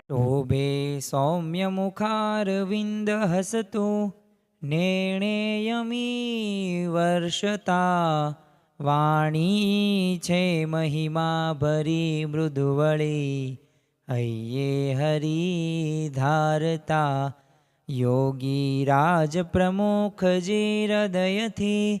શોભે સૌમ્યમુખારવિંદ હસતું, નેણેયમી વર્ષતા. વાણી છે મહિમા ભરી મૃદુવળી, હૈયે હરી ધારતા. યોગી રાજ પ્રમુખજી હૃદયથી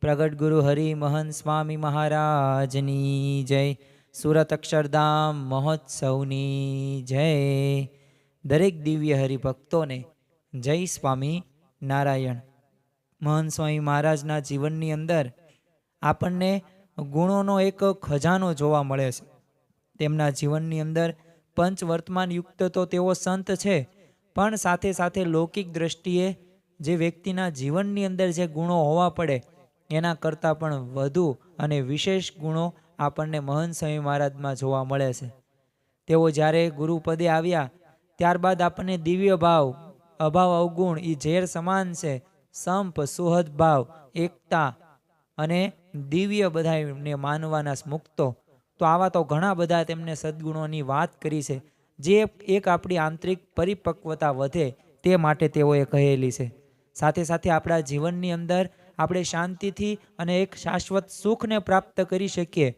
પ્રગટ ગુરુ હરિ મહન સ્વામી મહારાજની જય. સુરત અક્ષરધામ મહોત્સવની જય. દરેક દિવ્ય હરિભક્તોને જય સ્વામી નારાયણ. મહન સ્વામી મહારાજના જીવનની અંદર આપણને ગુણોનો એક ખજાનો જોવા મળે છે. તેમના જીવનની અંદર પંચ વર્તમાન યુક્ત તો તેઓ સંત છે, પણ સાથે સાથે લૌકિક દ્રષ્ટિએ જે વ્યક્તિના જીવનની અંદર જે ગુણો હોવા પડે એના કરતાં પણ વધુ અને વિશેષ ગુણો આપણને મહંત સ્વામી મહારાજમાં જોવા મળે છે. તેઓ જ્યારે ગુરુપદે આવ્યા, ત્યારબાદ આપણને દિવ્ય ભાવ, અભાવ અવગુણ એ ઝેર સમાન છે, સંપ, સુહદ ભાવ, એકતા અને દિવ્ય બધાને માનવાના મુક્તો. તો આવા તો ઘણા બધા તેમને સદગુણોની વાત કરી છે, જે એક આપણી આંતરિક પરિપક્વતા વધે તે માટે તેઓએ કહેલી છે. સાથે સાથે આપણા જીવનની અંદર આપણે શાંતિથી અને એક શાશ્વત સુખને પ્રાપ્ત કરી શકીએ.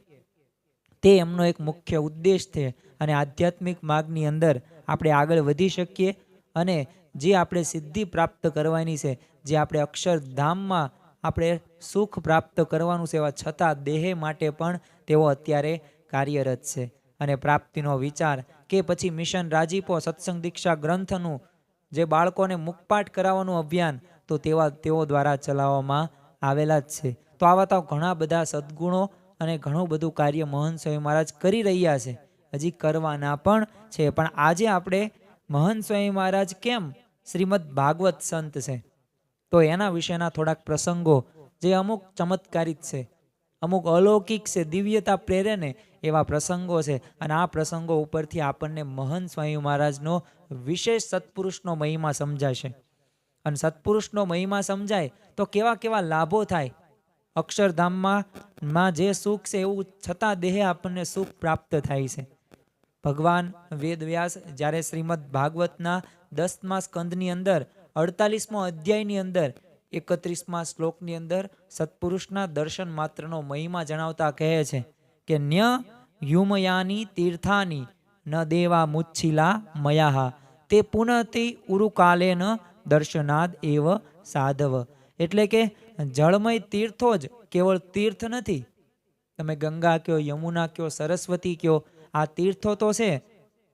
તે એમનો એક મુખ્ય ઉદ્દેશ છે અને આધ્યાત્મિક માર્ગની અંદર આપણે આગળ વધી શકીએ અને જે આપણે સિદ્ધિ પ્રાપ્ત કરવાની છે, જે આપણે અક્ષરધામમાં આપણે સુખ પ્રાપ્ત કરવાનું છે એવા છતાં દેહ માટે પણ તેઓ અત્યારે કાર્યરત છે. અને પ્રાપ્તિનો વિચાર કે પછી મિશન રાજીપો સત્સંગ દીક્ષા ગ્રંથનું જે બાળકોને મુખપાઠ કરાવવાનું અભિયાન તો તેવા તેઓ દ્વારા ચલાવવામાં આવેલા જ છે. તો આવા તો ઘણા બધા સદગુણો અને ઘણું બધું કાર્ય મહંત સ્વામી મહારાજ કરી રહ્યા છે. હજી કરવાના પણ છે. પણ આજે આપણે મહંત સ્વામી મહારાજ કેમ શ્રીમદ ભાગવત સંત છે? તો એના વિશેના થોડાક પ્રસંગો જે અમુક ચમત્કારિત છે. અમુક અલૌકિક છે, દિવ્યતા પ્રેરે ને એવા પ્રસંગો છે. અને આ પ્રસંગો ઉપરથી આપણને મહંત સ્વામી મહારાજનો વિશેષ સત્પુરુષનો મહિમા સમજાશે. અને સત્પુરુષનો મહિમા સમજાય, તો કેવા કેવા લાભો થાય? અક્ષરધામમાં માં જે સુખ છે એવું છતાં દેહે આપણને સુખ પ્રાપ્ત થાય છે. ભગવાન વેદવ્યાસ જ્યારે શ્રીમદ ભાગવતના દસમા સ્કંદની અંદર, અડતાલીસમો અધ્યાયની અંદર, એકત્રીસમા શ્લોકની અંદર સત્પુરુષના દર્શન માત્રનો મહિમા જણાવતા કહે છે કે ન્ય યુમયાની તીર્થાની ન દેવા મુચ્છિલા મયાહા, તે પુનઃતિ ઉરુકાલેન દર્શનાદ એવ સાધવ. એટલે કે જળમય તીર્થો જ કેવળ તીર્થ નથી. તમે ગંગા કયો, યમુના કયો, સરસ્વતી કયો, આ તીર્થો તો છે.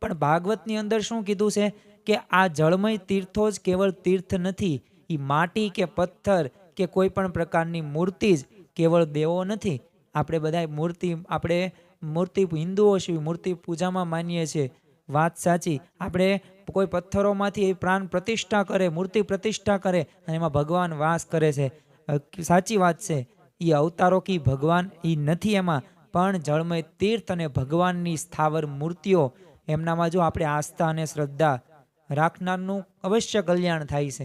પણ ભાગવતની અંદર શું કીધું છે કે આ જળમય તીર્થો જ કેવળ તીર્થ નથી. એ માટી કે પથ્થર કે કોઈ પણ પ્રકારની મૂર્તિ જ કેવળ દેવો નથી. આપણે બધા મૂર્તિ, આપણે મૂર્તિ હિન્દુઓ છીએ, મૂર્તિ પૂજામાં માનીએ છીએ. વાત સાચી. આપણે કોઈ પથ્થરોમાંથી એ પ્રાણ પ્રતિષ્ઠા કરે, મૂર્તિ પ્રતિષ્ઠા કરે અને એમાં ભગવાન વાસ કરે છે. સાચી વાત છે. એ અવતારો કી ભગવાન એ નથી એમાં, પણ જળમય તીર્થ અને ભગવાનની સ્થાવર મૂર્તિઓ, એમનામાં જો આપણે આસ્થા અને શ્રદ્ધા રાખનારનું અવશ્ય કલ્યાણ થાય છે.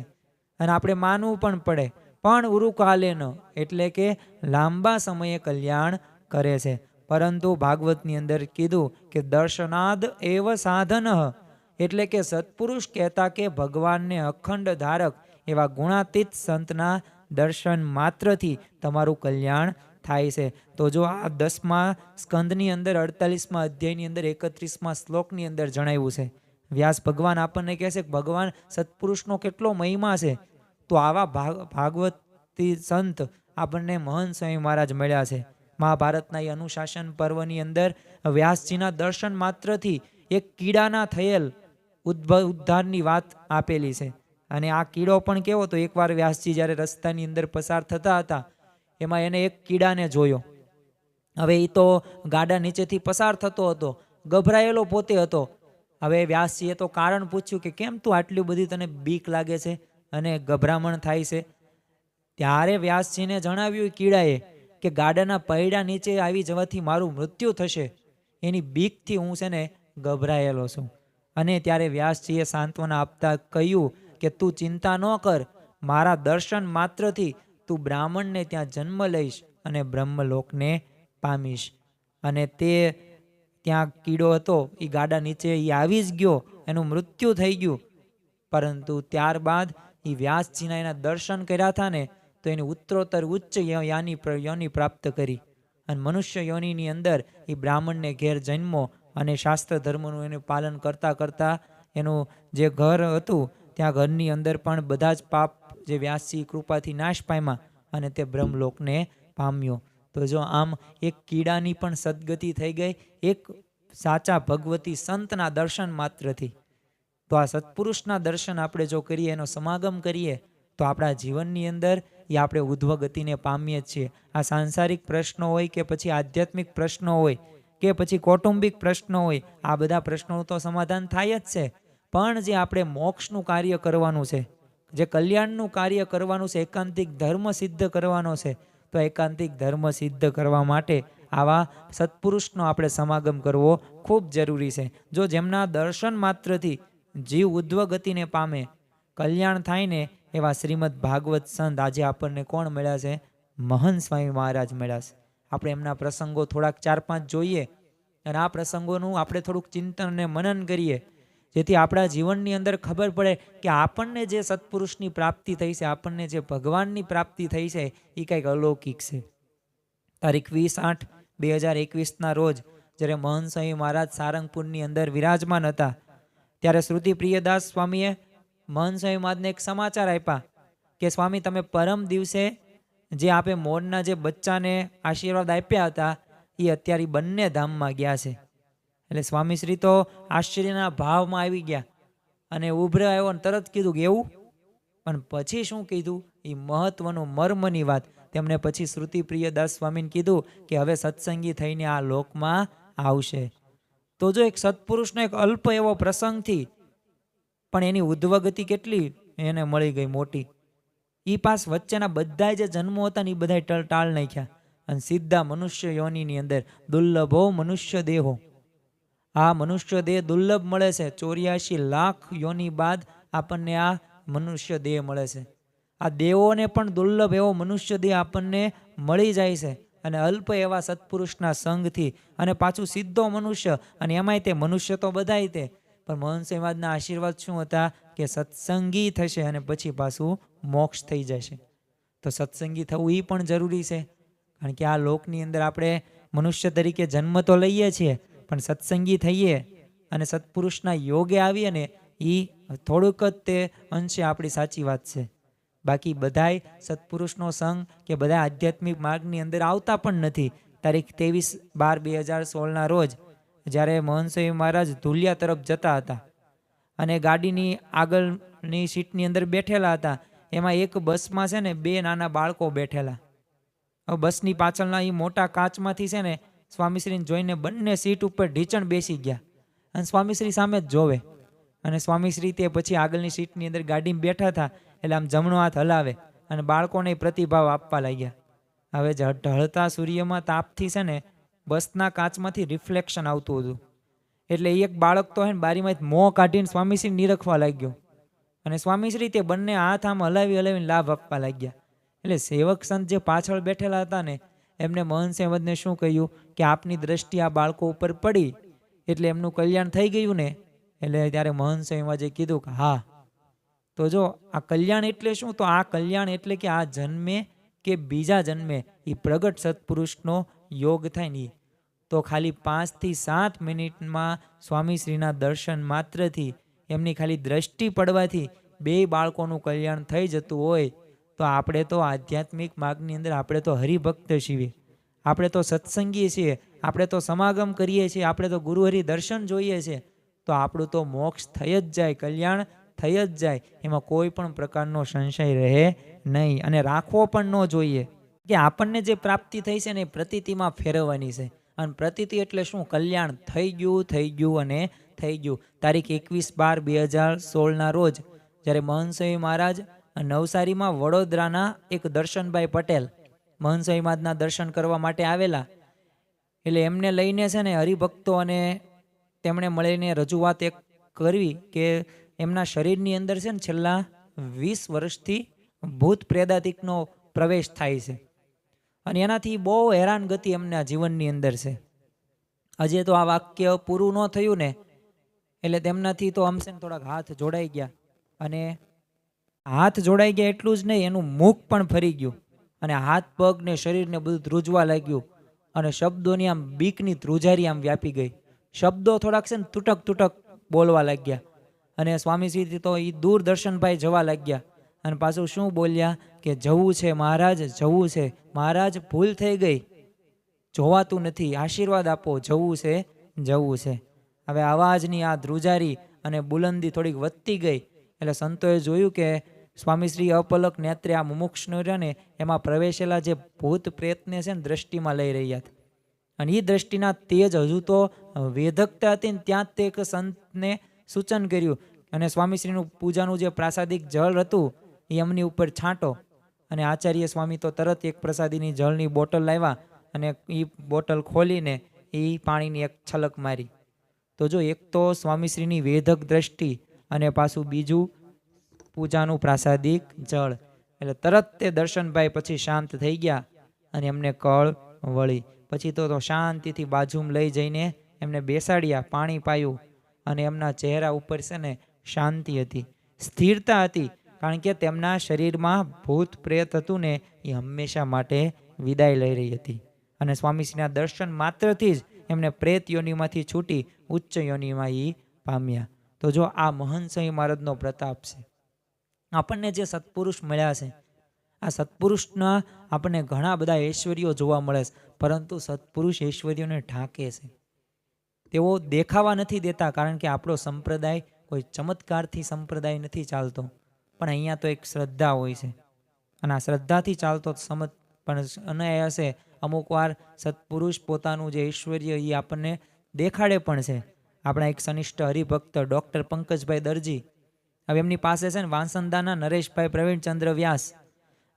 અને આપણે માનવું પણ પડે. પણ ઉરુકાલે ન, એટલે કે લાંબા સમયે કલ્યાણ કરે છે. પરંતુ ભાગવતની અંદર કીધું કે દર્શનાદ એવ સાધન. એટલે કે સત્પુરુષ કહેતા કે ભગવાનને અખંડ ધારક એવા ગુણાતીત સંતના દર્શન માત્રથી તમારું કલ્યાણ થાય છે. તો જો આ દસમા સ્કંદની અંદર, અડતાલીસમાં અધ્યાયની અંદર, એકત્રીસમાં શ્લોકની અંદર જણાવ્યું છે. વ્યાસ ભગવાન આપણને કહે છે કે ભગવાન સત્પુરુષનો કેટલો મહિમા છે. તો આવા ભાગ, ભાગવતી સંત આપણને મહંત સ્વામી મહારાજ મળ્યા છે. મહાભારતના એ અનુશાસન પર્વની અંદર વ્યાસજીના દર્શન માત્રથી એક કીડાના થયેલ ઉદ્ભવ ઉદ્ધારની વાત આપેલી છે. અને આ કીડો પણ કેવો તો એકવાર વ્યાસજી જ્યારે રસ્તાની અંદર પસાર થતા હતા, એમાં એને એક કીડાને જોયો. હવે એ તો ગાડા નીચેથી પસાર થતો હતો, ગભરાયેલો પોતે હતો. હવે વ્યાસજીએ તો કારણ પૂછ્યું કે કેમ તું આટલી બધી તને બીક લાગે છે અને ગભરામણ થાય છે? ત્યારે વ્યાસજીને જણાવ્યું કીડાએ કે ગાડાના પૈડા નીચે આવી જવાથી મારું મૃત્યુ થશે. એની બીકથી હું છે ને ગભરાયેલો છું. અને ત્યારે વ્યાસજીએ સાંત્વના આપતા કહ્યું કે, તું ચિંતા ન કર. મારા દર્શન માત્રથી તું બ્રાહ્મણને ત્યાં જન્મ લઈશ અને બ્રહ્મલોકને પામીશ. અને તે ત્યાં કીડો હતો. એ ગાડા નીચે એ આવી જ ગયો. એનું મૃત્યુ થઈ ગયું. પરંતુ ત્યારબાદ એ વ્યાસજીના એના દર્શન કર્યા હતા ને, તો એની ઉત્તરોત્તર ઉચ્ચ યાની યોની પ્રાપ્ત કરી. અને મનુષ્ય યોનિની અંદર એ બ્રાહ્મણને ઘેર જન્મો અને શાસ્ત્ર ધર્મનું એનું પાલન કરતાં કરતાં એનું જે ઘર હતું, ત્યાં ઘરની અંદર પણ બધા જ પાપ જે વ્યાસજી કૃપાથી નાશ પામ્યા અને તે બ્રહ્મલોકને પામ્યો. તો જો આમ એક કીડાની પણ સદગતિ થઈ ગઈ, એક સાચા ભગવતી સંતના દર્શન માત્રથી. તો આ સત્પુરુષના દર્શન આપણે જો કરીએ, એનો સમાગમ કરીએ, તો આપણા જીવનની અંદર એ આપણે ઉધ્વ ગતિને પામીએ છીએ. આ સાંસારિક પ્રશ્નો હોય કે પછી આધ્યાત્મિક પ્રશ્નો હોય કે પછી કૌટુંબિક પ્રશ્નો હોય, આ બધા પ્રશ્નોનું તો સમાધાન થાય જ છે. પણ જે આપણે મોક્ષનું કાર્ય કરવાનું છે, જે કલ્યાણનું કાર્ય કરવાનું છે, એકાંતિક ધર્મ સિદ્ધ કરવાનો છે, તો એકાંતિક ધર્મ સિદ્ધ કરવા માટે આવા સત્પુરુષનો આપણે સમાગમ કરવો ખૂબ જરૂરી છે. જો જેમના દર્શન માત્રથી જીવ ઉદ્વગતિને પામે, કલ્યાણ થાય ને, એવા શ્રીમદ ભાગવત સંત આજે આપણને કોણ મળ્યા છે? મહંત સ્વામી મહારાજ મળ્યા છે. આપણે એમના પ્રસંગો થોડાક ચાર પાંચ જોઈએ અને આ પ્રસંગોનું આપણે થોડુંક ચિંતન અને મનન કરીએ. જેથી આપણા જીવનની અંદર ખબર પડે કે આપણને જે સત્પુરુષની પ્રાપ્તિ થઈ છે, આપણને જે ભગવાનની પ્રાપ્તિ થઈ છે એ કંઈક અલૌકિક છે. તારીખ વીસ આઠ બે હજાર એકવીસના રોજ જ્યારે મહન સ્વામી મહારાજ સારંગપુરની અંદર વિરાજમાન હતા, ત્યારે શ્રુતિ પ્રિયદાસ સ્વામીએ મહન સ્વામી મહારાજને એક સમાચાર આપ્યા કે, સ્વામી, તમે પરમ દિવસે જે આપે મોરના જે બચ્ચાને આશીર્વાદ આપ્યા હતા, એ અત્યારે બંને ધામમાં ગયા છે. એટલે સ્વામીશ્રી તો આશ્ચર્યના ભાવમાં આવી ગયા અને ઉભરે આવ્યો અને તરત કીધું કે એવું? પણ પછી શું કીધું? એ મહત્વનું મર્મની વાત. તેમણે પછી શ્રુતિ પ્રિયદાસ સ્વામીને કીધું કે હવે સત્સંગી થઈને આ લોકમાં આવશે. તો જો એક સત્પુરુષનો એક અલ્પ એવો પ્રસંગથી, પણ એની ઉદ્વગતિ કેટલી? એને મળી ગઈ મોટી. ઈ પાસ વચ્ચેના બધા જે જન્મો હતા ને એ બધા ટળ નાખ્યા. અને સીધા મનુષ્ય યોનિની અંદર, દુર્લભો મનુષ્ય દેહો. આ મનુષ્ય દેહ દુર્લભ મળે છે. ચોર્યાસી લાખ યોની બાદ આપણને આ મનુષ્ય દેહ મળે છે. આ દેવોને પણ દુર્લભ એવો મનુષ્ય દેહ આપણને મળી જાય છે. અને અલ્પ એવા સત્પુરુષના સંગથી અને પાછું સીધો મનુષ્ય, અને એમાંય તે મનુષ્ય તો બધાય તે. પણ મહંત સમાજના આશીર્વાદ શું હતા? કે સત્સંગી થશે અને પછી પાછું મોક્ષ થઈ જશે. તો સત્સંગી થવું એ પણ જરૂરી છે. કારણ કે આ લોકની અંદર આપણે મનુષ્ય તરીકે જન્મ તો લઈએ છીએ, પણ સત્સંગી થઈએ અને સત્પુરુષના યોગે આવીએ ને એ થોડુંક જ તે અંશે આપણી સાચી વાત છે. બાકી બધાય સત્પુરુષનો સંગ કે બધા આધ્યાત્મિક માર્ગની અંદર આવતા પણ નથી. તારીખ ત્રેવીસ બાર બે હજાર સોળના રોજ જ્યારે મોહનસિંહ મહારાજ ધુલિયા તરફ જતા હતા અને ગાડીની આગળની સીટની અંદર બેઠેલા હતા એમાં એક બસમાં છે ને બે નાના બાળકો બેઠેલા. હવે બસની પાછળના એ મોટા કાચમાંથી છે ને સ્વામીશ્રીને જોઈને બંને સીટ ઉપર ઢીચણ બેસી ગયા અને સ્વામીશ્રી સામે જ જોવે. અને સ્વામીશ્રી તે પછી આગળની સીટની અંદર ગાડીમાં બેઠા હતા એટલે આમ જમણો હાથ હલાવે અને બાળકોને પ્રતિભાવ આપવા લાગ્યા. હવે ઢળતા સૂર્યમાં તાપથી છે ને બસના કાચમાંથી રિફ્લેક્શન આવતું હતું. એટલે એક બાળક તો હે ને બારીમાંથી મોં કાઢીને સ્વામીશ્રી નિરખવા લાગ્યો. અને સ્વામીશ્રી તે બંને હાથ આમ હલાવી હલાવીને લાભ આપવા લાગ્યા. એટલે સેવક સંત જે પાછળ બેઠેલા હતા ને, એમને મહંત સેવદને શું કહ્યું કે આપની દ્રષ્ટિ આ બાળકો ઉપર પડી, એટલે એમનું કલ્યાણ થઈ ગયું ને? એટલે ત્યારે મોહન સ્વામીમાં કીધું કે હા. તો જો આ કલ્યાણ એટલે શું? તો આ કલ્યાણ એટલે કે આ જન્મે કે બીજા જન્મે એ પ્રગટ સત્પુરુષનો યોગ થાય ને ઈ. તો ખાલી પાંચથી સાત મિનિટમાં સ્વામીશ્રીના દર્શન માત્રથી એમની ખાલી દ્રષ્ટિ પડવાથી બે બાળકોનું કલ્યાણ થઈ જતું હોય, તો આપણે તો આધ્યાત્મિક માર્ગની અંદર આપણે તો હરિભક્ત છીએ. આપણે તો સત્સંગી છીએ. આપણે તો સમાગમ કરીએ છીએ. આપણે તો ગુરુહરિ દર્શન જોઈએ છીએ. તો આપણું તો મોક્ષ થઈ જ જાય, કલ્યાણ થઈ જ જાય. એમાં કોઈ પણ પ્રકારનો સંશય રહે નહીં. અને રાખવો પણ ન જોઈએ. કે આપણને જે પ્રાપ્તિ થઈ છે ને એ પ્રતીતિમાં ફેરવવાની છે. અને પ્રતિતિ એટલે શું? કલ્યાણ. થઈ ગયું થઈ ગયું અને થઈ ગયું. તારીખ એકવીસ બાર બે હજાર સોળના રોજ જ્યારે મહંસવી મહારાજ નવસારીમાં વડોદરાના એક દર્શનભાઈ પટેલ મહંસવી મહારાજના દર્શન કરવા માટે આવેલા. એટલે એમને લઈને છે ને હરિભક્તો અને તેમણે મળીને રજૂઆત એક કરવી કે એમના શરીરની અંદર છે ને છેલ્લા વીસ વર્ષથી ભૂત પ્રેદાતિકનો પ્રવેશ થાય છે. અને એનાથી બહુ હેરાનગતિ એમના જીવનની અંદર છે. હજે તો આ વાક્ય પૂરું ન થયું ને, એટલે તેમનાથી તો અમસેન થોડાક હાથ જોડાઈ ગયા. અને હાથ જોડાઈ ગયા એટલું જ નહીં, એનું મુખ પણ ફરી ગયું. અને હાથ, પગ ને શરીરને બધું ધ્રુજવા લાગ્યું. અને શબ્દોની આમ બીકની ધ્રુજારી આમ વ્યાપી ગઈ. શબ્દો થોડાક છે ને તૂટક તૂટક બોલવા લાગ્યા. અને સ્વામીશ્રીથી તો એ દૂરદર્શનભાઈ જવા લાગ્યા. અને પાછું શું બોલ્યા? કે જવું છે, મહારાજ, જવું છે. મહારાજ, ભૂલ થઈ ગઈ. જોવાતું નથી. આશીર્વાદ આપો. જવું છે જવું છે. હવે અવાજની આ ધ્રુજારી અને બુલંદી થોડીક વધતી ગઈ. એટલે સંતોએ જોયું કે સ્વામીશ્રી અપલક નેત્રે આ મુમુક્ષનો એમાં પ્રવેશેલા જે ભૂત પ્રેતને છે ને દ્રષ્ટિમાં લઈ રહ્યા હતા. અને એ દ્રષ્ટિના તેજ હજુ તો વેધકતા હતી ને ત્યાં જ તે એક સંતને સૂચન કર્યું. અને સ્વામીશ્રીનું પૂજાનું જે પ્રાસાદિક જળ હતું એ એમની ઉપર છાંટો. અને આચાર્ય સ્વામી તો તરત એક પ્રસાદીની જળની બોટલ લાવ્યા અને એ બોટલ ખોલીને એ પાણીની એક છલક મારી. તો જો એક તો સ્વામીશ્રીની વેધક દ્રષ્ટિ અને પાછું બીજું પૂજાનું પ્રાસાદિક જળ. એટલે તરત તે દર્શનભાઈ પછી શાંત થઈ ગયા અને એમને કળ વળી. પછી તો શાંતિથી બાજુમાં લઈ જઈને એમને બેસાડ્યા, પાણી પાયું અને એમના ચહેરા ઉપર છે ને શાંતિ હતી. સ્થિરતા હતી. કારણ કે તેમના શરીરમાં ભૂત પ્રેત હતું ને, એ હંમેશા માટે વિદાય લઈ રહી હતી. અને સ્વામીશ્રીના દર્શન માત્રથી જ એમને પ્રેત યોનિમાંથી છૂટી ઉચ્ચ યોનિમાં એ પામ્યા. તો જો આ મહંત સ્વામી મહારાજનો પ્રતાપ છે. આપણને જે સત્પુરુષ મળ્યા છે, આ સત્પુરુષના આપણને ઘણા બધા ઐશ્વર્યો જોવા મળે છે, પરંતુ સત્પુરુષ ઐશ્વર્યોને ઢાંકે છે. તેઓ દેખાવા નથી દેતા, કારણ કે આપણો સંપ્રદાય કોઈ ચમત્કારથી સંપ્રદાય નથી ચાલતો. પણ અહીંયા તો એક શ્રદ્ધા હોય છે. અને આ શ્રદ્ધાથી ચાલતો સમજ પણ અને એ હશે. અમુક વાર સત્પુરુષ પોતાનું જે ઐશ્વર્ય એ આપણને દેખાડે પણ છે. આપણા એક સનિષ્ઠ હરિભક્ત ડૉક્ટર પંકજભાઈ દરજી. હવે એમની પાસે છે ને વાંસંદાના નરેશભાઈ પ્રવીણચંદ્ર વ્યાસ.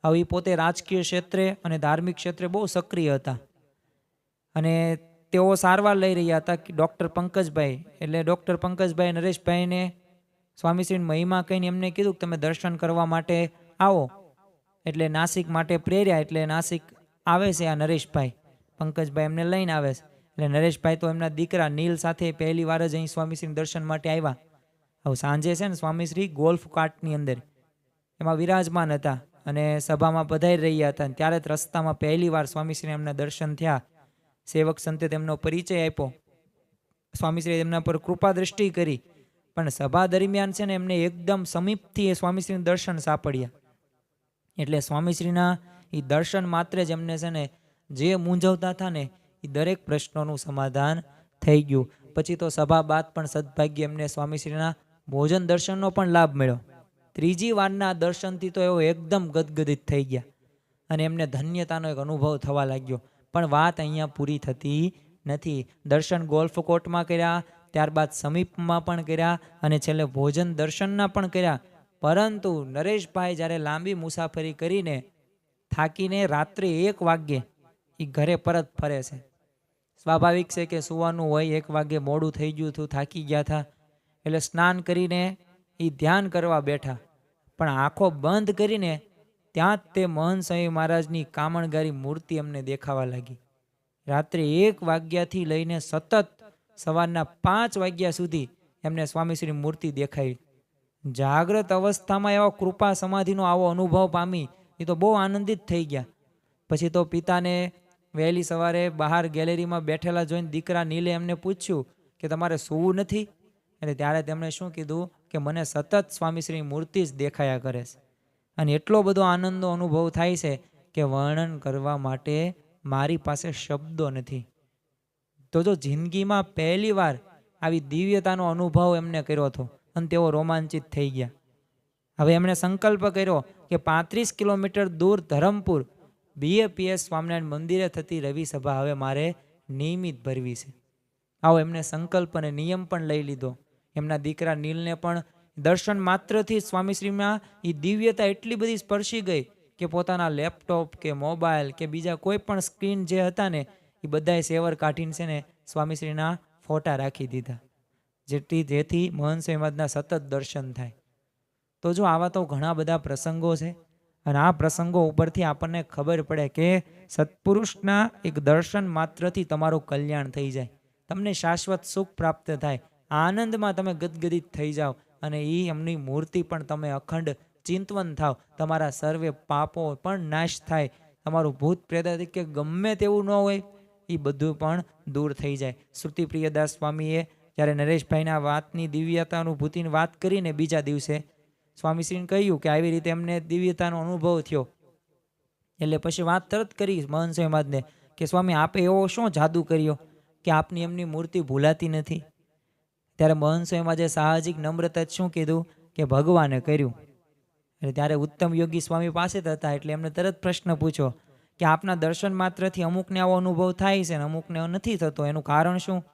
હવે એ પોતે રાજકીય ક્ષેત્રે અને ધાર્મિક ક્ષેત્રે બહુ સક્રિય હતા. અને તેઓ સારવાર લઈ રહ્યા હતા કે ડૉક્ટર પંકજભાઈ. એટલે ડૉક્ટર પંકજભાઈ નરેશભાઈને સ્વામીશ્રીની મહિમા કહીને એમને કીધું કે તમે દર્શન કરવા માટે આવો. એટલે નાસિક માટે પ્રેર્યા, એટલે નાસિક આવે છે આ નરેશભાઈ. પંકજભાઈ એમને લઈને આવે છે. એટલે નરેશભાઈ તો એમના દીકરા નીલ સાથે પહેલી વાર જ અહીં સ્વામીશ્રી દર્શન માટે આવ્યા. હવે સાંજે છે ને સ્વામીશ્રી ગોલ્ફ કાર્ટની અંદર. એમાં વિરાજમાન હતા અને સભામાં બધાઈ રહ્યા હતા. અને ત્યારે જ રસ્તામાં પહેલી વાર સ્વામીશ્રી એમના દર્શન થયા. સેવક સંતે તેમનો પરિચય આપ્યો. સ્વામીશ્રીએ એમના પર કૃપા દ્રષ્ટિ કરી. પણ સભા દરમિયાન છે ને એમને એકદમ સમીપથી એ સ્વામીશ્રીના દર્શન સાંપડ્યા. એટલે સ્વામીશ્રીના એ દર્શન માત્ર જ એમને છે ને જે મૂંઝવતા હતા ને એ દરેક પ્રશ્નોનું સમાધાન થઈ ગયું. પછી તો સભા બાદ પણ સદભાગ્ય એમને સ્વામીશ્રીના ભોજન દર્શનનો પણ લાભ મળ્યો. ત્રીજી વારના દર્શનથી તો એવો એકદમ ગદગદિત થઈ ગયા અને એમને ધન્યતાનો એક અનુભવ થવા લાગ્યો. પણ વાત અહીંયા પૂરી થતી નથી. દર્શન ગોલ્ફ કોર્ટમાં કર્યા ત્યારબાદ સમીપમાં પણ કર્યા અને છેલ્લે ભોજન દર્શનના પણ કર્યા. પરંતુ નરેશભાઈ જ્યારે લાંબી મુસાફરી કરીને થાકીને રાત્રે એક વાગ્યે એ ઘરે પરત ફરે છે. સ્વાભાવિક છે કે સુવાનું હોય, એક વાગે મોડું થઈ ગયું હતું, થાકી ગયા હતા. એટલે સ્નાન કરીને એ ધ્યાન કરવા બેઠા. પણ આંખો બંધ કરીને ત્યાં જ તે મહંત સ્વામી મહારાજની કામણગારી મૂર્તિ એમને દેખાવા લાગી. રાત્રે એક વાગ્યાથી લઈને સતત સવારના પાંચ વાગ્યા સુધી એમને સ્વામીશ્રી મૂર્તિ દેખાઈ. જાગ્રત અવસ્થામાં એવા કૃપા સમાધિનો આવો અનુભવ પામી, એ તો બહુ આનંદિત થઈ ગયા. પછી તો પિતાને વહેલી સવારે બહાર ગેલેરીમાં બેઠેલા જોઈને દીકરા નીલે એમને પૂછ્યું કે તમારે સૂવું નથી? એટલે ત્યારે તેમણે શું કીધું કે મને સતત સ્વામીશ્રી મૂર્તિ જ દેખાયા કરે છે. અને એટલો બધો આનંદનો અનુભવ થાય છે કે વર્ણન કરવા માટે મારી પાસે શબ્દો નથી. તો જો જિંદગીમાં પહેલી વાર આવી દિવ્યતાનો અનુભવ એમને કર્યો હતો અને તેઓ રોમાંચિત થઈ ગયા. હવે એમણે સંકલ્પ કર્યો કે પાંત્રીસ કિલોમીટર દૂર ધરમપુર બીએપીએસ સ્વામિનારાયણ મંદિરે થતી રવિ સભા હવે મારે નિયમિત ભરવી છે. આવો એમને સંકલ્પ અને નિયમ પણ લઈ લીધો. એમના દીકરા નીલને પણ દર્શન માત્રથી સ્વામીશ્રીમાં એ દિવ્યતા એટલી બધી સ્પર્શી ગઈ કે પોતાના લેપટોપ કે મોબાઈલ કે બીજા કોઈ પણ સ્ક્રીન જે હતા ને એ બધાએ સેવર કાઢીને છે ને સ્વામીશ્રીના ફોટા રાખી દીધા. જેથી જેથી મહંત સ્વામીના સતત દર્શન થાય. તો જો આવા તો ઘણા બધા પ્રસંગો છે અને આ પ્રસંગો ઉપરથી આપણને ખબર પડે કે સત્પુરુષના એક દર્શન માત્રથી તમારું કલ્યાણ થઈ જાય. તમને શાશ્વત સુખ પ્રાપ્ત થાય. આનંદમાં તમે ગદગદિત થઈ જાઓ અને એ એમની મૂર્તિ પણ તમે અખંડ ચિંતવન થાવ. તમારા સર્વે પાપો પણ નાશ થાય. તમારું ભૂત પ્રેત કે ગમે તેવું ન હોય એ બધું પણ દૂર થઈ જાય. શ્રુતિ પ્રિયદાસ સ્વામીએ જ્યારે નરેશભાઈના વાતની દિવ્યતાનુભૂતિની વાત કરીને બીજા દિવસે સ્વામીશ્રીને કહ્યું કે આવી રીતે એમને દિવ્યતાનો અનુભવ થયો. એટલે પછી વાત તરત કરી મહંત મહારાજને કે, સ્વામી, આપે એવો શું જાદુ કર્યો કે આપની એમની મૂર્તિ ભૂલાતી નથી? ત્યારે મહંત સ્વામી સાહજિક નમ્રતા શું કીધું કે, ભગવાને કર્યું. એટલે ત્યારે ઉત્તમ યોગી સ્વામી પાસે જ હતા એટલે એમને તરત પ્રશ્ન પૂછ્યો કે આપના દર્શન માત્રથી અમુકને આવો અનુભવ થાય છે ને અમુકને નથી થતો, એનું કારણ શું?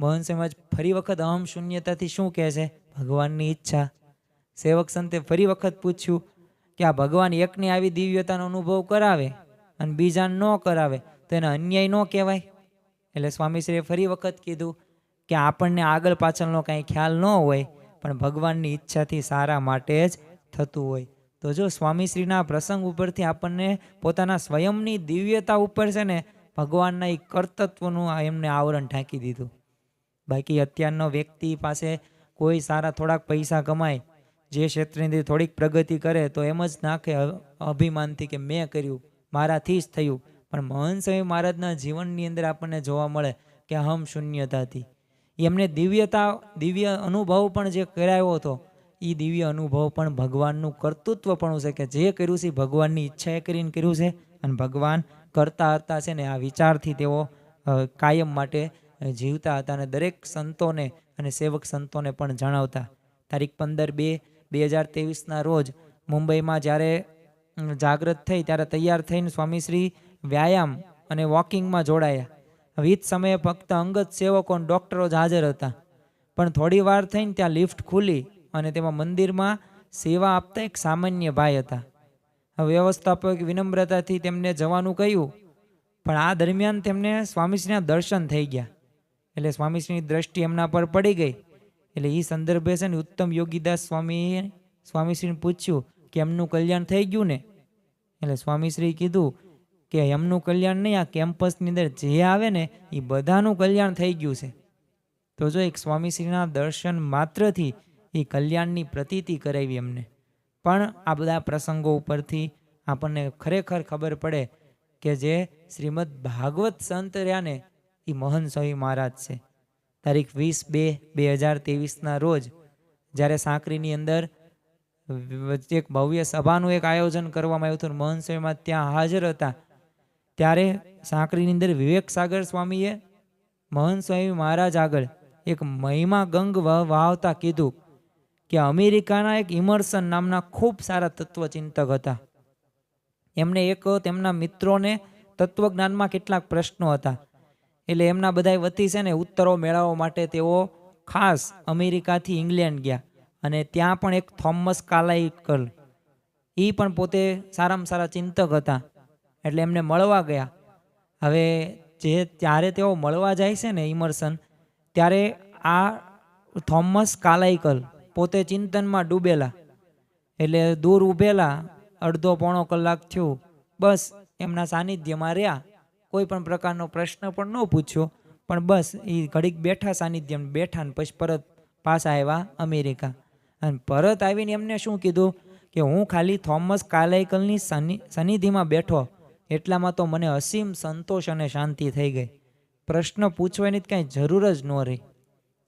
મોહન સમાજ ફરી વખત અહમ શૂન્યતાથી શું કહે છે? ભગવાનની ઈચ્છા. સેવક સંતે ફરી વખત પૂછ્યું કે આ ભગવાન એકને આવી દિવ્યતાનો અનુભવ કરાવે અને બીજાને ન કરાવે, તો એને અન્યાય ન કહેવાય? એટલે સ્વામીશ્રીએ ફરી વખત કીધું કે આપણને આગળ પાછળનો કાંઈ ખ્યાલ ન હોય, પણ ભગવાનની ઈચ્છાથી સારા માટે જ થતું હોય. તો જો સ્વામીશ્રીના પ્રસંગ ઉપરથી આપણને પોતાના સ્વયંની દિવ્યતા ઉપર છે ને ભગવાનના એ કર્તત્વનું એમને આવરણ ઢાંકી દીધું. બાકી અત્યારનો વ્યક્તિ પાસે કોઈ સારા થોડાક પૈસા કમાય, જે ક્ષેત્રની થોડીક પ્રગતિ કરે, તો એમ જ નાખે અભિમાનથી કે મેં કર્યું, મારાથી જ થયું. પણ મહંત સ્વામી મહારાજના જીવનની અંદર આપણને જોવા મળે કે હમ શૂન્યતાથી. એમને દિવ્યતા, દિવ્ય અનુભવ પણ જે કરાયો હતો એ દિવ્ય અનુભવ પણ ભગવાનનું કર્તૃત્વ પણ છે કે જે કર્યું છે ભગવાનની ભગવાનની ઈચ્છાએ કરીને કર્યું છે અને ભગવાન કરતા હતા છે ને આ વિચારથી તેઓ કાયમ માટે જીવતા હતા અને દરેક સંતોને અને સેવક સંતોને પણ જણાવતા. તારીખ પંદર બે બે હજાર તેવીસના રોજ મુંબઈમાં જ્યારે જાગૃત થઈ ત્યારે તૈયાર થઈને સ્વામીશ્રી વ્યાયામ અને વોકિંગમાં જોડાયા. વિધ સમયે ફક્ત અંગત સેવકો અને ડૉક્ટરો જ હાજર હતા. પણ થોડી વાર થઈને ત્યાં લિફ્ટ ખુલી અને તેમાં મંદિરમાં સેવા આપતા એક સામાન્ય ભાઈ હતા. વ્યવસ્થાપક વિનમ્રતાથી તેમને જવાનું કહ્યું, પણ આ દરમિયાન તેમને સ્વામીશ્રીના દર્શન થઈ ગયા. એટલે સ્વામીશ્રીની દ્રષ્ટિ એમના પર પડી ગઈ. એટલે એ સંદર્ભે છે ને ઉત્તમ યોગીદાસ સ્વામીએ સ્વામીશ્રીને પૂછ્યું કે એમનું કલ્યાણ થઈ ગયું ને? એટલે સ્વામીશ્રી કીધું કે એમનું કલ્યાણ નહીં, આ કેમ્પસની અંદર જે આવે ને એ બધાનું કલ્યાણ થઈ ગયું છે. તો જો એક સ્વામીશ્રીના દર્શન માત્રથી એ કલ્યાણની પ્રતીતિ કરાવી એમને. પણ આ બધા પ્રસંગો ઉપરથી આપણને ખરેખર ખબર પડે કે જે શ્રીમદ ભાગવત સંત રહ્યાને એ મહન સ્વામી મહારાજ છે. તારીખ વીસ બે બે હજાર ત્રેવીસના રોજ જ્યારે સાંકરીની અંદર એક ભવ્ય સભાનું એક આયોજન કરવામાં આવ્યું હતું મહન સ્વામીમાં ત્યાં હાજર હતા, ત્યારે સાંકરીની અંદર વિવેક સાગર સ્વામીએ મહન સ્વામી મહારાજ આગળ એક મહિમા ગંગ વ- વહાવતા કીધું કે અમેરિકાના એક ઇમર્સન નામના ખૂબ સારા તત્વચિંતક હતા. એમને એક તેમના મિત્રોને તત્વજ્ઞાનમાં કેટલાક પ્રશ્નો હતા. એટલે એમના બધા વતી છે ને ઉત્તરો મેળવવા માટે તેઓ ખાસ અમેરિકાથી ઇંગ્લેન્ડ ગયા અને ત્યાં પણ એક થોમસ કાલાઇકલ. એ પણ પોતે સારામાં સારા ચિંતક હતા. એટલે એમને મળવા ગયા. હવે જે ત્યારે તેઓ મળવા જાય છે ને ઇમર્સન, ત્યારે આ થોમસ કાલાઈકલ પોતે ચિંતનમાં ડૂબેલા. એટલે દૂર ઊભેલા અડધો પોણો કલાક થયો. બસ એમના સાનિધ્યમાં રહ્યા. કોઈ પણ પ્રકારનો પ્રશ્ન પણ ન પૂછ્યો. પણ બસ એ ઘડીક બેઠા સાનિધ્યમાં બેઠા ને પછી પરત પાછા આવ્યા અમેરિકા. અને પરત આવીને એમને શું કીધું? કે હું ખાલી થોમસ કાલાઈકલની સનિ સનિધિમાં બેઠો. એટલામાં તો મને અસીમ સંતોષ અને શાંતિ થઈ ગઈ. પ્રશ્ન પૂછવાની જ કાંઈ જરૂર જ ન રહી.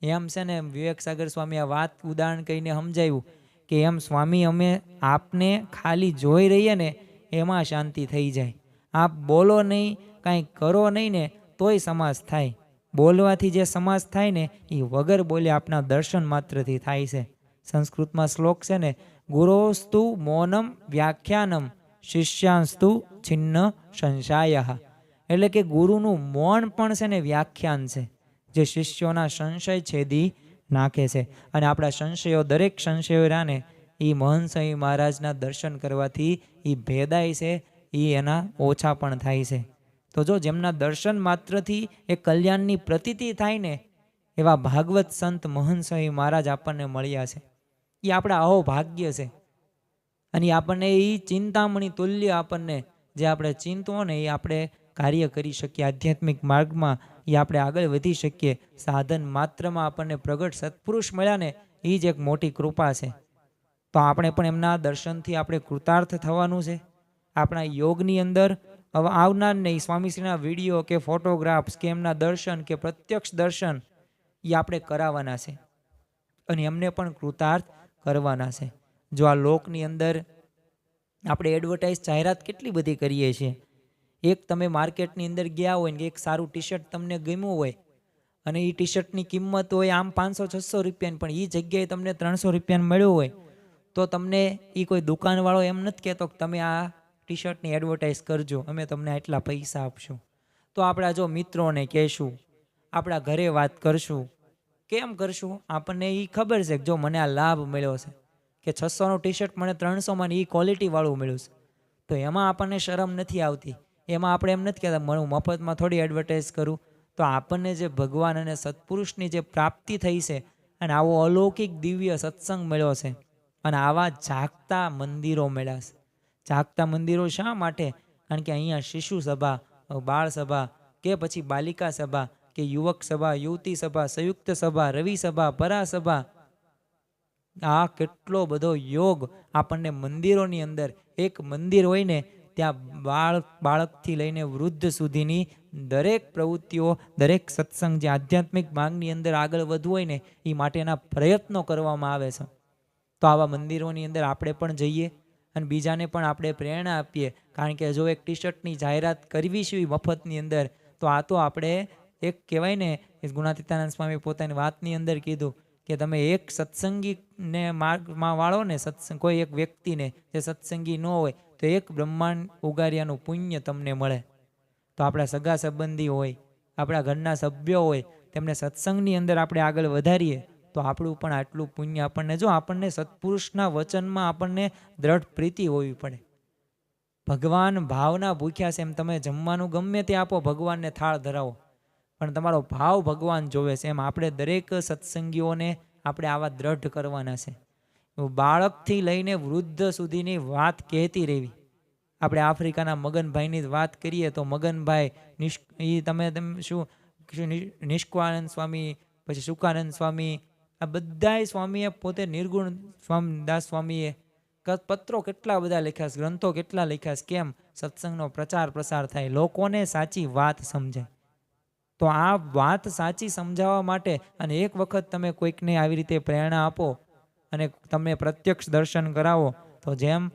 એમ છે ને વિવેક સાગર સ્વામી આ વાત ઉદાહરણ કહીને સમજાવ્યું કે એમ સ્વામી અમે આપને ખાલી જોઈ રહીએ ને એમાં શાંતિ થઈ જાય. આપ બોલો નહીં, કાંઈ કરો નહીં ને તોય સમાસ થાય. બોલવાથી જે સમાસ થાય ને એ વગર બોલે આપના દર્શન માત્રથી થાય છે. સંસ્કૃતમાં શ્લોક છે ને, ગુરોસ્તુ મૌનમ વ્યાખ્યાનમ શિષ્યાંસ્તુ છિન્ન સંશાય. એટલે કે ગુરુનું મૌન પણ છે ને વ્યાખ્યાન છે. જે શિષ્યોના સંશય છેદી નાખે છે. અને આપણા સંશયો દરેક સંશયો રાને એ મહંત મહારાજના દર્શન કરવાથી એ ભેદાય છે એ એના ઓછા પણ થાય છે. તો જો જેમના દર્શન માત્રથી એ કલ્યાણની પ્રતીતિ થાય ને, એવા ભાગવત સંત મહંત મહારાજ આપણને મળ્યા છે. એ આપણા અહો ભાગ્ય છે. અને આપણને એ ચિંતામણી તુલ્ય આપણને જે આપણે ચિંતો ને એ આપણે કાર્ય કરી શકીએ, આધ્યાત્મિક માર્ગમાં એ આપણે આગળ વધી શકીએ. સાધન માત્રમાં આપણને પ્રગટ સત્પુરુષ મળ્યા ને એ જ એક મોટી કૃપા છે. તો આપણે પણ એમના દર્શનથી આપણે કૃતાર્થ થવાનું છે. આપણા યોગની અંદર હવે આવનાર નહીં સ્વામીશ્રીના વીડિયો કે ફોટોગ્રાફ્સ કે એમના દર્શન કે પ્રત્યક્ષ દર્શન એ આપણે કરાવવાના છે. અને એમને પણ કૃતાર્થ કરવાના છે. જો આ લોકની અંદર આપણે એડવર્ટાઇઝ જાહેરાત કેટલી બધી કરીએ છીએ એક તમે માર્કેટની અંદર ગયા હોય ને એક સારું ટી શર્ટ તમને ગમ્યું હોય અને એ ટી શર્ટની કિંમત હોય આમ પાંચસો, છસો રૂપિયાની, પણ એ જગ્યાએ તમને ત્રણસો રૂપિયાનું મળ્યું હોય, તો તમને એ કોઈ દુકાનવાળો એમ નથી કહેતો કે તમે આ ટી શર્ટની એડવર્ટાઇઝ કરજો, અમે તમને આટલા પૈસા આપશું. તો આપણા જો મિત્રોને કહેશું, આપણા ઘરે વાત કરશું, કેમ કરશું? આપણને એ ખબર છે કે જો મને આ લાભ મળ્યો છે, કે છસોનું ટી શર્ટ મને ત્રણસોમાં એ ક્વોલિટીવાળું મળ્યું છે, તો એમાં આપણને શરમ નથી આવતી. એમાં આપણે એમ નથી કહેતા હું મફતમાં થોડી એડવર્ટાઇઝ કરું. તો આપણને જે ભગવાન અને સત્પુરુષની જે પ્રાપ્તિ થઈ છે અને આવો અલૌકિક દિવ્ય સત્સંગ મળ્યો છે અને આવા જાગતા મંદિરો મળ્યા જાગતા મંદિરો શા માટે? કારણ કે અહીંયા શિશુ સભા, બાળ સભા કે પછી બાલિકા સભા કે યુવક સભા, યુવતી સભા, સંયુક્ત સભા, રવિ સભા પરા સભા આ કેટલો બધો યોગ આપણને મંદિરોની અંદર, એક મંદિર હોય ને ત્યાં બાળ, બાળકથી લઈને વૃદ્ધ સુધીની દરેક પ્રવૃત્તિઓ, દરેક સત્સંગ જે આધ્યાત્મિક માર્ગની અંદર આગળ વધવું હોય ને, એ માટેના પ્રયત્નો કરવામાં આવે છે. તો આવા મંદિરોની અંદર આપણે પણ જઈએ અને બીજાને પણ આપણે પ્રેરણા આપીએ. કારણ કે જો એક ટી શર્ટની જાહેરાત કરવી છે મફતની અંદર, તો આ તો આપણે એક કહેવાય ને ગુણાતીતાનંદ સ્વામી પોતાની વાતની અંદર કીધું કે તમે એક સત્સંગીને માર્ગમાં વાળો ને સત્સંગ, કોઈ એક વ્યક્તિને જે સત્સંગી ન હોય, તો એક બ્રહ્માંડ ઉગાર્યાનું પુણ્ય તમને મળે. તો આપણા સગા સંબંધી હોય, આપણા ઘરના સભ્યો હોય, તેમને સત્સંગની અંદર આપણે આગળ વધારીએ, તો આપણું પણ આટલું પુણ્ય આપણને, જો આપણને સત્પુરુષના વચનમાં આપણને દ્રઢ પ્રીતિ હોવી પડે. ભગવાન ભાવના ભૂખ્યા છે એમ તમે જમવાનું ગમે તે આપો, ભગવાનને થાળ ધરાવો. પણ તમારો ભાવ ભગવાન જોવે છે. એમ આપણે દરેક સત્સંગીઓને આપણે આવા દ્રઢ કરવાના છે. બાળકથી લઈને વૃદ્ધ સુધીની વાત કહેતી રહેવી. આપણે આફ્રિકાના મગનભાઈની વાત કરીએ તો મગનભાઈ નિષ્ક એ તમે તેમ શું નિષ્કાનંદ સ્વામી, પછી સુકાનંદ સ્વામી, આ બધાય સ્વામીએ પોતે નિર્ગુણ સ્વામી, દાસ સ્વામીએ પત્રો કેટલા બધા લખ્યા છે, ગ્રંથો કેટલા લખ્યા છે, કેમ? સત્સંગનો પ્રચાર પ્રસાર થાય. લોકોને સાચી વાત સમજાય. તો આ વાત સાચી સમજાવવા માટે અને એક વખત તમે કોઈકને આવી રીતે પ્રેરણા આપો અને તમે પ્રત્યક્ષ દર્શન કરાવો, તો જેમ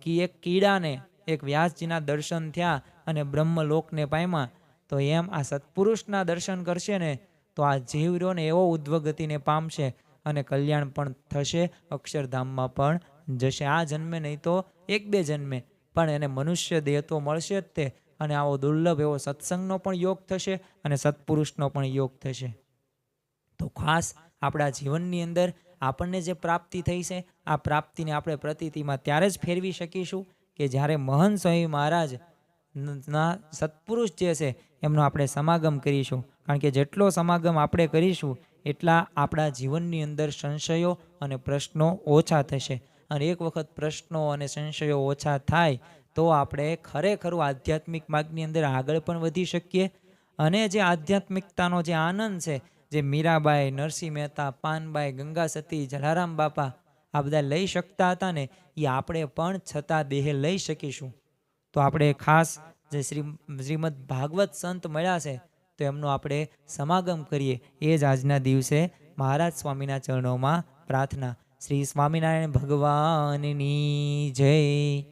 કી, એક કીડાને એક વ્યાસજીના દર્શન થયા અને બ્રહ્મલોકને પામ્યા તો એમ આ સત્પુરુષના દર્શન કરશે ને, તો આ જીવરોને એવો ઉદ્વગતિને પામશે અને કલ્યાણ પણ થશે, અક્ષરધામમાં પણ જશે. આ જન્મે નહીં તો એક બે જન્મે, પણ એને મનુષ્ય દેહ તો મળશે જ તે. અને આવો દુર્લભ એવો સત્સંગનો પણ યોગ થશે અને સત્પુરુષનો પણ યોગ થશે. તો ખાસ આપણા જીવનની અંદર આપણને જે પ્રાપ્તિ થઈ છે, આ પ્રાપ્તિને આપણે પ્રતીતિમાં ત્યારે જ ફેરવી શકીશું કે જ્યારે મહંત સ્વામી મહારાજ ના સત્પુરુષ જે છે, એમનો આપણે સમાગમ કરીશું. કારણ કે જેટલો સમાગમ આપણે કરીશું, એટલા આપણા જીવનની અંદર સંશયો અને પ્રશ્નો ઓછા થશે. અને એક વખત પ્રશ્નો અને સંશયો ઓછા થાય તો આપણે ખરેખરું આધ્યાત્મિક માર્ગની અંદર આગળ પણ વધી શકીએ. અને જે આધ્યાત્મિકતાનો જે આનંદ છે, જે મીરાબાઈ, નરસિંહ મહેતા, પાનબાઈ, ગંગા સતી, જલારામ બાપા આ બધા લઈ શકતા હતા ને, એ આપણે પણ છતાં દેહ લઈ શકીશું. તો આપણે ખાસ જે શ્રી, શ્રીમદ ભાગવત સંત મળ્યા છે, તો એમનો આપણે સમાગમ કરીએ. એ જ આજના દિવસે મહારાજ સ્વામીના ચરણોમાં પ્રાર્થના. શ્રી સ્વામિનારાયણ ભગવાનની જય.